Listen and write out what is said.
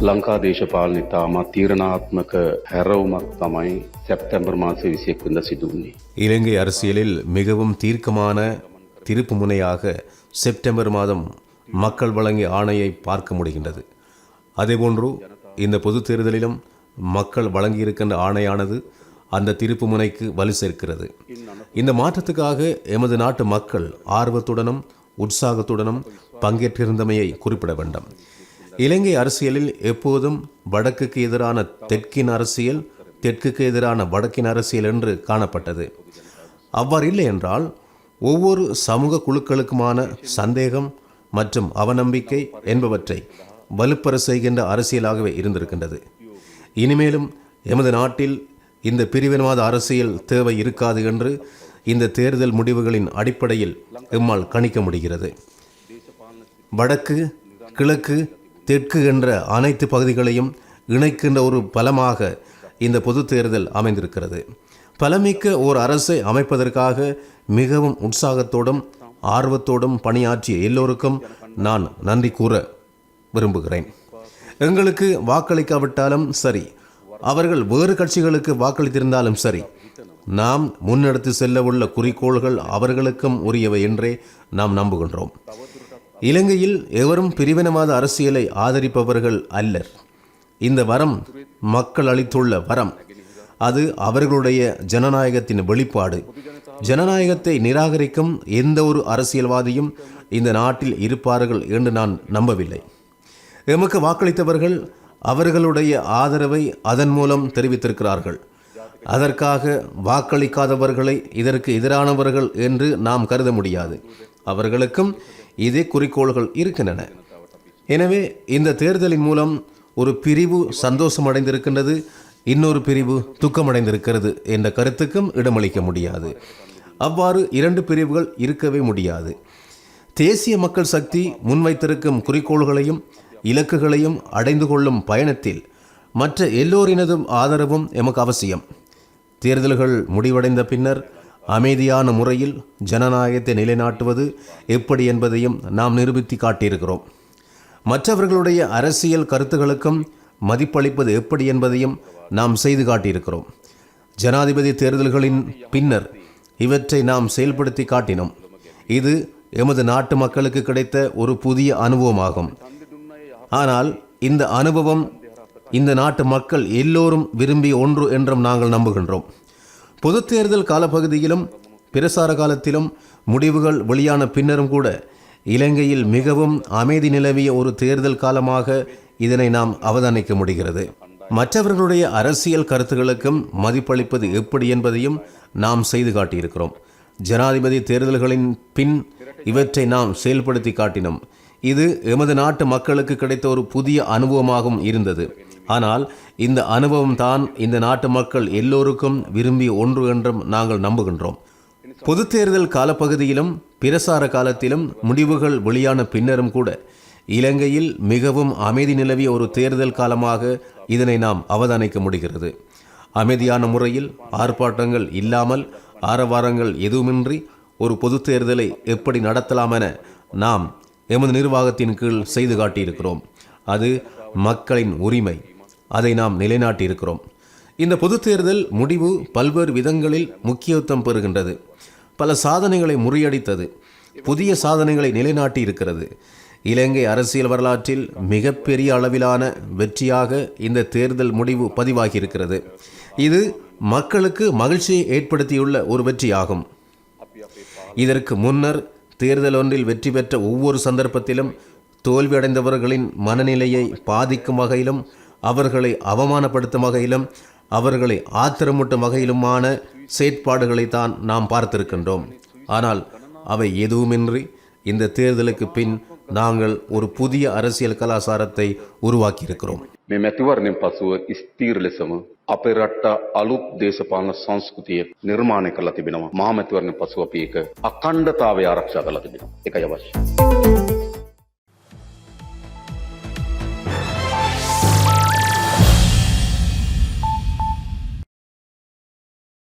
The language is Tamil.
ලංකා දේශපාලන ඉතාමත් තීරණාත්මක හැරවුමක් තමයි සැප්තැම්බර් මාස විසියෙක් විඳ සිදුවන්නේ. இலங்கை அரசியலில் மிகவும் தீர்க்கமான திருப்பு முனையாக செப்டம்பர் மாதம் மக்கள் வழங்கிய ஆணையை பார்க்க முடிகின்றது அதேபோன்று இந்த பொது தேர்தலிலும் மக்கள் வழங்கியிருக்கின்ற ஆணையானது அந்த திருப்பு முனைக்கு வலு சேர்க்கிறது இந்த மாற்றத்துக்காக எமது நாட்டு மக்கள் ஆர்வத்துடனும் உற்சாகத்துடனும் பங்கேற்றிருந்தமையை குறிப்பிட வேண்டும் இலங்கை அரசியலில் எப்போதும் வடக்குக்கு எதிரான தெற்கின் அரசியல் தெற்குக்கு எதிரான வடக்கின் அரசியல் என்று காணப்பட்டது. அவ்வாறு இல்லை என்றால் ஒவ்வொரு சமூக குழுக்களுக்குமான சந்தேகம் மற்றும் அவநம்பிக்கை என்பவற்றை வலுப்பெற செய்கின்ற அரசியலாகவே இருந்திருக்கின்றது. இனிமேலும் எமது நாட்டில் இந்த பிரிவினவாத அரசியல் தேவை இருக்காது என்று இந்த தேர்தல் முடிவுகளின் அடிப்படையில் எம்மால் கணிக்க முடிகிறது. வடக்கு கிழக்கு தெற்கு என்ற அனைத்து பகுதிகளையும் இணைக்கின்ற ஒரு பலமாக இந்த பொது தேர்தல் அமைந்திருக்கிறது. பலமிக்க ஓர் அரசை அமைப்பதற்காக மிகவும் உற்சாகத்தோடும் ஆர்வத்தோடும் பணியாற்றிய எல்லோருக்கும் நான் நன்றி கூற விரும்புகிறேன். எங்களுக்கு வாக்களிக்காவிட்டாலும் சரி அவர்கள் வேறு கட்சிகளுக்கு வாக்களித்திருந்தாலும் சரி நாம் முன்னெடுத்து செல்ல உள்ள குறிக்கோள்கள் அவர்களுக்கும் உரியவை என்றே நாம் நம்புகின்றோம். இலங்கையில் எவரும் பிரிவினவாத அரசியலை ஆதரிப்பவர்கள் அல்லர். இந்த வரம் மக்கள் அளித்துள்ள வரம். அது அவர்களுடைய ஜனநாயகத்தின் வெளிப்பாடு. ஜனநாயகத்தை நிராகரிக்கும் எந்த ஒரு அரசியல்வாதியும் இந்த நாட்டில் இருப்பார்கள் என்று நான் நம்பவில்லை. எமக்கு வாக்களித்தவர்கள் அவர்களுடைய ஆதரவை அதன் மூலம் தெரிவித்திருக்கிறார்கள். அதற்காக வாக்களிக்காதவர்களை இதற்கு எதிரானவர்கள் என்று நாம் கருத முடியாது. அவர்களுக்கும் இதே குறிக்கோள்கள் இருக்கின்றன. எனவே இந்த தேர்தலின் மூலம் ஒரு பிரிவு சந்தோஷமடைந்திருக்கின்றது இன்னொரு பிரிவு துக்கமடைந்திருக்கிறது என்ற கருத்துக்கும் இடமளிக்க முடியாது. அவ்வாறு இரண்டு பிரிவுகள் இருக்கவே முடியாது. தேசிய மக்கள் சக்தி முன்வைத்திருக்கும் குறிக்கோள்களையும் இலக்குகளையும் அடைந்து கொள்ளும் பயணத்தில் மற்ற எல்லோரினதும் ஆதரவும் எமக்கு அவசியம். தேர்தல்கள் முடிவடைந்த பின்னர் அமைதியான முறையில் ஜனநாயகத்தை நிலைநாட்டுவது எப்படி என்பதையும் நாம் நிரூபித்து காட்டியிருக்கிறோம். மற்றவர்களுடைய அரசியல் கருத்துகளுக்கும் மதிப்பளிப்பது எப்படி என்பதையும் நாம் செய்து காட்டியிருக்கிறோம். ஜனாதிபதி தேர்தல்களின் பின்னர் இவற்றை நாம் செயல்படுத்தி காட்டினோம். இது எமது நாட்டு மக்களுக்கு கிடைத்த ஒரு புதிய அனுபவமாகும். ஆனால் இந்த அனுபவம் இந்த நாட்டு மக்கள் எல்லோரும் விரும்பிய ஒன்று என்றும் நாங்கள் நம்புகின்றோம். பொது தேர்தல் காலப்பகுதியிலும் பிரசார காலத்திலும் முடிவுகள் வெளியான பின்னரும் கூட இலங்கையில் மிகவும் அமைதி நிலவிய ஒரு தேர்தல் காலமாக இதனை நாம் அவதானிக்க முடிகிறது. மற்றவர்களுடைய அரசியல் கருத்துகளுக்கும் மதிப்பளிப்பது எப்படி என்பதையும் நாம் செய்து காட்டியிருக்கிறோம். ஜனாதிபதி தேர்தல்களின் பின் இவற்றை நாம் செயல்படுத்தி காட்டினோம். இது எமது நாட்டு மக்களுக்கு கிடைத்த ஒரு புதிய அனுபவமாகவும் இருந்தது. ஆனால் இந்த அனுபவம் தான் இந்த நாட்டு மக்கள் எல்லோருக்கும் விரும்பிய ஒன்று என்றும் நாங்கள் நம்புகின்றோம். பொது தேர்தல் காலப்பகுதியிலும் பிரசார காலத்திலும் முடிவுகள் வெளியான பின்னரும் கூட இலங்கையில் மிகவும் அமைதி நிலவிய ஒரு தேர்தல் காலமாக இதனை நாம் அவதானிக்க முடிகிறது. அமைதியான முறையில் ஆர்ப்பாட்டங்கள் இல்லாமல் ஆரவாரங்கள் எதுவுமின்றி ஒரு பொது தேர்தலை எப்படி நடத்தலாம் என நாம் எமது நிர்வாகத்தின் கீழ் செய்து காட்டியிருக்கிறோம். அது மக்களின் உரிமை. அதை நாம் நிலைநாட்டியிருக்கிறோம். இந்த பொது தேர்தல் முடிவு பல்வேறு விதங்களில் முக்கியத்துவம் பெறுகின்றது. பல சாதனைகளை முறியடித்தது. புதிய சாதனைகளை நிலைநாட்டி இருக்கிறது இலங்கை அரசியல் வரலாற்றில் மிகப்பெரிய அளவிலான வெற்றியாக இந்த தேர்தல் முடிவு பதிவாகியிருக்கிறது. இது மக்களுக்கு மகிழ்ச்சியை ஏற்படுத்தியுள்ள ஒரு வெற்றியாகும். இதற்கு முன்னர் தேர்தல் ஒன்றில் வெற்றி பெற்ற ஒவ்வொரு சந்தர்ப்பத்திலும் தோல்வியடைந்தவர்களின் மனநிலையை பாதிக்கும் வகையிலும் அவர்களை அவமானப்படுத்தும் வகையிலும் அவர்களை ஆத்திரமூட்டும் வகையிலுமான செயற்பாடுகளை தான் நாம் பார்த்திருக்கின்றோம் ஆனால் அவை எதுவுமின்றி இந்த தேர்தலுக்கு பின் நாங்கள் ஒரு புதிய அரசியல் கலாச்சாரத்தை உருவாக்கியிருக்கிறோம் මේ මැතිවරණයෙන් පසුව ස්තීර ලෙසම අපේ රට්ට අලුත් දේශපාලන සංස්කෘතිය නිර්මාණය කරලා තිබෙනවා. මහා මැතිවරණයෙන් පසුව අපි ඒක අකණ්ඩතාවය ආරක්ෂා කරලා තිබෙනවා. ඒකයි අවශ්‍ය.